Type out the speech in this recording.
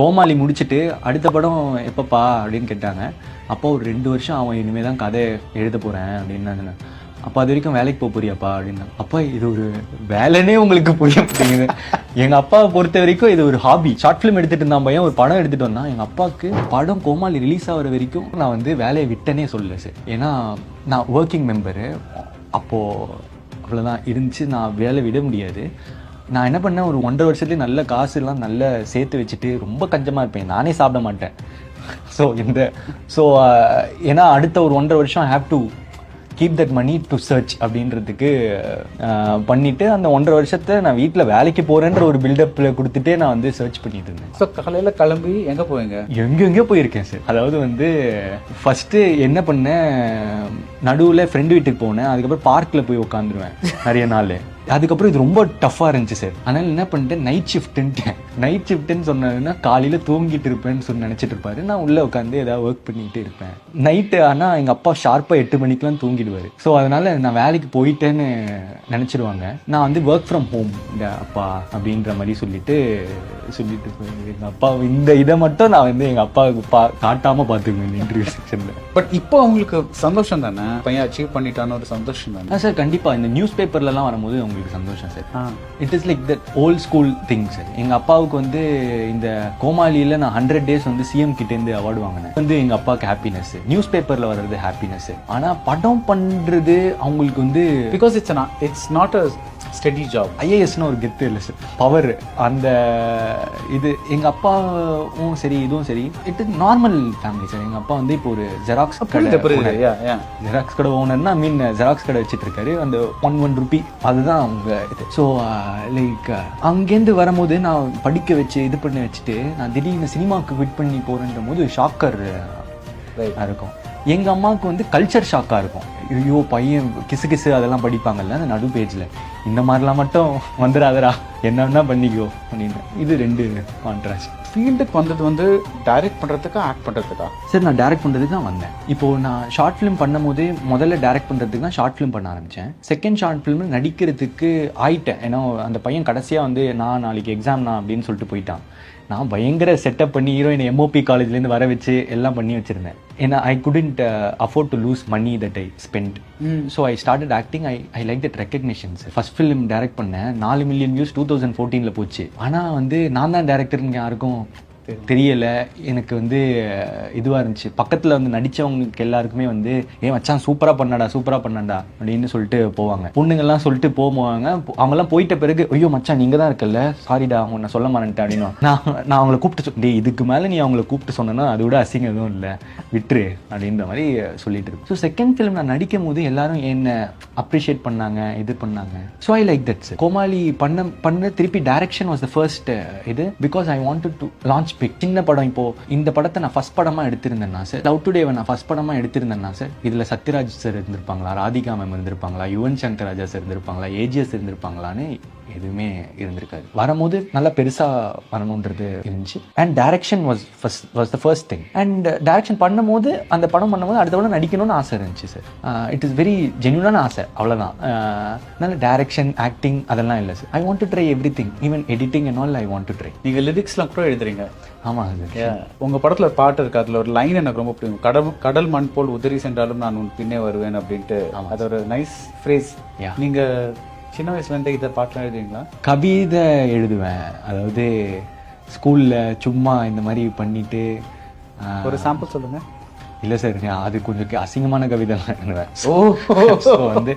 கோமாளி முடிச்சுட்டு அடுத்த படம் எப்பப்பா அப்படின்னு கேட்டாங்க. அப்போ ஒரு ரெண்டு வருஷம் அவன் இனிமேல் தான் கதை எழுத போகிறேன் அப்படின்னு அப்போ அது வரைக்கும் வேலைக்கு போக போறியாப்பா அப்படின்னா. அப்பா இது ஒரு வேலைனே உங்களுக்கு புரிய மாட்டேங்குது. எங்கள் அப்பாவை பொறுத்த வரைக்கும் இது ஒரு ஹாபி ஷார்ட் ஃபிலிம் எடுத்துட்டு இருந்தான் பையன் ஒரு படம் எடுத்துட்டு வந்தான். எங்கள் அப்பாவுக்கு படம் கோமாளி ரிலீஸ் ஆகிற வரைக்கும் நான் வந்து வேலையை விட்டனே சொல்லல சார் ஏன்னா நான் ஒர்க்கிங் மெம்பரு அப்போது அவ்வளோதான் இருந்துச்சு நான் வேலை விட முடியாது. நான் என்ன பண்ணேன் ஒரு ஒன்றரை வருஷத்துலேயே நல்ல காசு எல்லாம் நல்ல சேர்த்து வச்சுட்டு ரொம்ப கஞ்சமாக இருப்பேன். நானே சாப்பிட மாட்டேன். ஸோ இந்த ஸோ ஏன்னா அடுத்த ஒரு ஒன்றரை வருஷம் have to keep that money to church அப்படின்றதுக்கு அஹ், பண்ணிட்டு அந்த ஒன்றரை வருஷத்தை நான் வீட்டில் வேலைக்கு போகிறேன்ற ஒரு பில்டப்பில் கொடுத்துட்டே நான் வந்து சர்ச் பண்ணிட்டு இருந்தேன். ஸோ காலையில் கிளம்பி எங்கே போவீங்க? எங்கெங்கேயோ போயிருக்கேன் சார் அதாவது வந்து ஃபஸ்ட்டு என்ன பண்ணேன் நடுவில் ஃப்ரெண்டு வீட்டுக்கு போனேன். அதுக்கப்புறம் பார்க்கில் போய் உட்காந்துருவேன் நிறைய நாள். அதுக்கப்புறம் இது ரொம்ப டஃப்பாக இருந்துச்சு சார் அதனால் என்ன பண்ணிட்டேன்? நைட் ஷிஃப்ட்டுன்ட்டேன் நைட் ஷிஃப்ட்டுன்னு சொன்னதுன்னா காலையில் தூங்கிட்டு இருப்பேன்னு சொல்லி நினச்சிட்டு இருப்பாரு. நான் உள்ளே உட்காந்து ஏதாவது ஒர்க் பண்ணிட்டு இருப்பேன். நைட்டு ஆனால் எங்கள் அப்பா ஷார்ப்பாக எட்டு மணிக்கெலாம் தூங்கிடுவார். ஸோ அதனால் நான் வேலைக்கு போயிட்டேன்னு நினச்சிடுவாங்க நான் வந்து ஒர்க் ஃப்ரம் ஹோம் இந்த அப்பா அப்படின்ற மாதிரி சொல்லிட்டு சொல்லிட்டு எங்கள் அப்பா இந்த இதை மட்டும் நான் வந்து எங்கள் அப்பாவுக்கு பா காட்டாமல் பார்த்துக்குவேன் இன்டர்வியூ செக்ஷனில் பட் இப்போ உங்களுக்கு சந்தோஷம் தானே? பையன் அச்சீவ் பண்ணிட்டான்னு ஒரு சந்தோஷம் தானே? சார் கண்டிப்பாக இந்த நியூஸ் பேப்பர்லலாம் வரும்போது உங்களுக்கு சந்தோஷம் sir. It is like that old school thing sir எங்கள் அப்பாவுக்கு வந்து இந்த கோமாளியில் நான் ஹண்ட்ரட் டேஸ் வந்து சிஎம் கிட்டேருந்து அவார்டு வாங்கினேன். வந்து எங்கள் அப்பாவுக்கு ஹாப்பினஸ் நியூஸ் பேப்பரில் வர்றது ஹாப்பினஸ் ஆனால் படம் பண்ணுறது அவங்களுக்கு வந்து because it's it's not a steady job ஐஏஎஸ்னு ஒரு கெத்து இல்லை சார் பவர் அந்த இது எங்கள் அப்பாவும் சரி இதுவும் சரி it is normal family sir எங்கள் அப்பா வந்து இப்போ ஒரு ஜெராக்ஸ் யா ஜெராக்ஸ் கடை ஓனர்னா மீன் ஜெராக்ஸ் கடை வச்சுட்டு இருக்காரு அந்த ஒன் ஒன் ருபி அதுதான் அவங்க இது. ஸோ லைக் அங்கேருந்து வரும்போது நான் படிக்க வச்சு இது பண்ணி வச்சுட்டு நான் திடீர்னு சினிமாவுக்கு குவிட் பண்ணி போகிறேன்ற போது ஷாக்கர் இருக்கும். எங்க அம்மாவுக்கு வந்து கல்ச்சர் ஷாக்கா இருக்கும். ஐயோ பையன் கிசு கிசு அதெல்லாம் படிப்பாங்கல்ல அந்த நடு பேஜ்ல. இந்த மாதிரிலாம் மட்டும் வந்துடாதடா என்ன பண்ணிக்கோ அப்படின்னு. இது ரெண்டு கான்ட்ராஸ்ட் ஃபீல்டுக்கு வந்தது வந்து டைரக்ட் பண்ணுறதுக்கா ஆக்ட் பண்ணுறதுக்கா சரி நான் டைரக்ட் பண்ணுறதுக்கு தான் வந்தேன். இப்போ நான் ஷார்ட் ஃபிலிம் பண்ணும்போதே முதல்ல டைரக்ட் பண்ணுறதுக்கு தான் ஷார்ட் ஃபிலிம் பண்ண ஆரம்பித்தேன் செகண்ட் ஷார்ட் ஃபிலிம் நடிக்கிறதுக்கு ஆயிட்டேன். ஏன்னா அந்த பையன் கடைசியாக வந்து நான் நாளைக்கு எக்ஸாம் நான் அப்படின்னு சொல்லிட்டு போயிட்டான். நான் பயங்கர செட்டப் பண்ணி ஹீரோயின் எம்ஓபி காலேஜ்லேருந்து வர வச்சு எல்லாம் பண்ணி வச்சுருந்தேன். ஏன்னா I couldn't afford to lose money that I spent so I started acting I I like that recognitions first film direct பண்ணேன். நாலு மில்லியன் வியூஸ் டூ தௌசண்ட் ஃபோர்டீனில் போச்சு. ஆனால் வந்து நான் தான் டேரக்டர்னு யாருக்கும் தெரியல. எனக்கு வந்து இதுவாக இருந்துச்சு. பக்கத்தில் வந்து நடித்தவங்களுக்கு எல்லாருக்குமே வந்து ஏன் மச்சான் சூப்பராக பண்ணடா சூப்பராக பண்ணடா அப்படின்னு சொல்லிட்டு போவாங்க. பொண்ணுங்கள்லாம் சொல்லிட்டு போவாங்க. அவங்கெல்லாம் போயிட்ட பிறகு ஐயோ மச்சான் நீங்கள் தான் இருக்கல சாரிடா அவங்க நான் சொல்ல மாட்டேன் அப்படின்னு. நான் நான் அவங்கள கூப்பிட்டு சொ- டேய் இதுக்கு மேலே நீ அவங்கள கூப்பிட்டு சொன்னேன்னா அதை விட அசிங்கம் எதுவும் இல்லை. விட்டுரு அப்படின்ற மாதிரி சொல்லிட்டு இருக்கு. ஸோ செகண்ட் ஃபிலிம் நான் நடிக்கும் போது எல்லாரும் என்ன அப்ரிஷியேட் பண்ணாங்க இது பண்ணாங்க. So I like that's Komali பண்ண பண்ண திருப்பி டைரக்ஷன் வாஸ் த ஃபர்ஸ்ட் இது. Because I want to launch big சின்ன படம் இப்போ இந்த படத்தை நான் ஃபர்ஸ்ட் படமா எடுத்திருந்தேன்னா சார் லவ் டுடேவை நான் ஃபர்ஸ்ட் படமா எடுத்திருந்தேன்னா சார் இதுல சத்யராஜ் சார் இருந்திருப்பாங்களா ராதிகா மேம் இருந்திருப்பாங்களா யுவன் சங்கர் ராஜா சார் இருந்திருப்பாங்களா ஏஜிஎஸ் இருந்திருப்பாங்களான்னு எதுவுமே இருந்திருக்காது. வரும்போது நல்லா பெருசா வரணுன்றது இருந்துச்சு. And direction was first was the first thing and direction பண்ணும்போது அந்த படம் பண்ணும்போது அடுத்த படம் நடிக்கணும்னு ஆசை இருந்துச்சு சார் இட் இஸ் வெரி ஜென்யூனான ஆசை அவ்வளோதான் அதனால டைரக்ஷன் ஆக்டிங் அதெல்லாம் இல்லை sir I want to try everything even editing and all I want to try நீங்கள் லிரிக்ஸ்லாம் கூட எழுதுறீங்க. ஆமாம் அது உங்க படத்துல ஒரு பாட்டு இருக்கு அதுல ஒரு லைன் எனக்கு ரொம்ப பிடிக்கும். கடல் கடல் மண் போல் உதறி சென்றாலும் நான் உன் பின்னே வருவேன் அப்படின்ட்டு. அது ஒரு நைஸ் ஃப்ரேஸ் Yeah. சின்ன வயசுல இருந்தே இதை பாட்டுலாம் எழுதுவீங்களா? கவிதை எழுதுவேன். அதாவது ஸ்கூலில் சும்மா இந்த மாதிரி பண்ணிட்டு ஒரு சாம்பிள் சொல்லுங்க. இல்லை சார் அது கொஞ்சம் அசிங்கமான கவிதைலாம் எழுதுவேன். ஓ. ஸோ வந்து